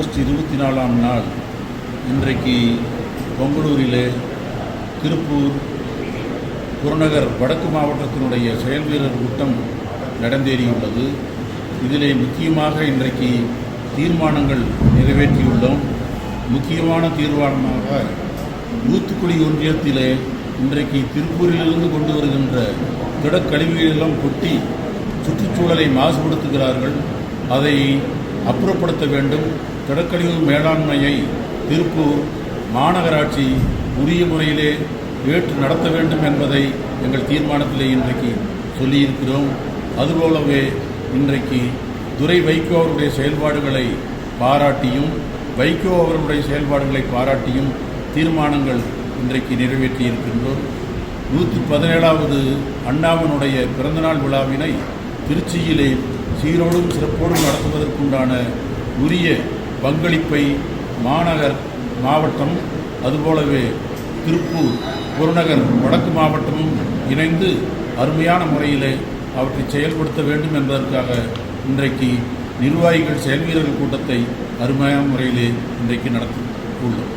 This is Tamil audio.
ஆகஸ்ட் இருபத்தி நாலாம் நாள் இன்றைக்கு பொங்கலூரிலே திருப்பூர் புறநகர் வடக்கு மாவட்டத்தினுடைய செயல் வீரர் கூட்டம் நடந்தேறியுள்ளது. இதிலே முக்கியமாக இன்றைக்கு தீர்மானங்கள் நிறைவேற்றியுள்ளோம். முக்கியமான தீர்மானமாக ஊத்துக்குடி ஒன்றியத்திலே இன்றைக்கு திருப்பூரிலிருந்து கொண்டு வருகின்ற திடக்கழிவுகளெல்லாம் கொட்டி சுற்றுச்சூழலை மாசுபடுத்துகிறார்கள். அதை அப்புறப்படுத்த வேண்டும். திடக்கழிவு மேலாண்மையை திருப்பூர் மாநகராட்சி உரிய முறையிலே ஏற்று நடத்த வேண்டும் என்பதை எங்கள் தீர்மானத்திலே இன்றைக்கு சொல்லியிருக்கிறோம். அதுபோலவே இன்றைக்கு துரை வைகோ அவருடைய செயல்பாடுகளை பாராட்டியும் வைகோ அவர்களுடைய செயல்பாடுகளை பாராட்டியும் தீர்மானங்கள் இன்றைக்கு நிறைவேற்றியிருக்கின்றோம். நூற்றி பதினேழாவது அண்ணாவினுடைய பிறந்தநாள் விழாவினை திருச்சியிலே சீரோடும் சிறப்போடும் நடத்துவதற்குண்டான உரிய பங்களிப்பை மாநகர் மாவட்டம் அதுபோலவே திருப்பூர் புறநகர் வடக்கு மாவட்டமும் இணைந்து அருமையான முறையிலே அவற்றை செயல்படுத்த வேண்டும் என்பதற்காக இன்றைக்கு நிர்வாகிகள் செயல்வீரர்கள் கூட்டத்தை அருமையான முறையிலே இன்றைக்கு நடத்தி உள்ளோம்